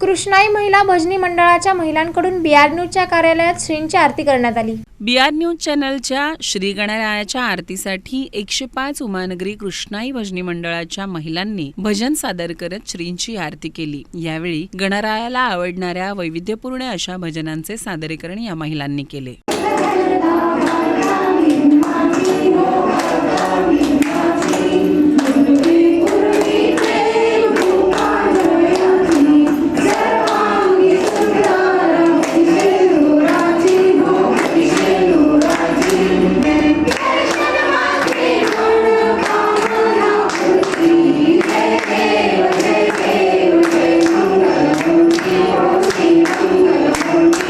कृष्णाई महिला भजनी मंडळाच्या महिलांकडून बीआर न्यूजच्या कार्यालयात श्रींची आरती करण्यात आली. बीआर न्यूज चॅनलच्या श्री गणरायाच्या आरतीसाठी एकशे पाच उमानगरी कृष्णाई भजनी मंडळाच्या महिलांनी भजन सादर करत श्रींची आरती केली. यावेळी गणरायाला आवडणाऱ्या वैविध्यपूर्ण अशा भजनांचे सादरीकरण या महिलांनी केले.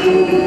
you.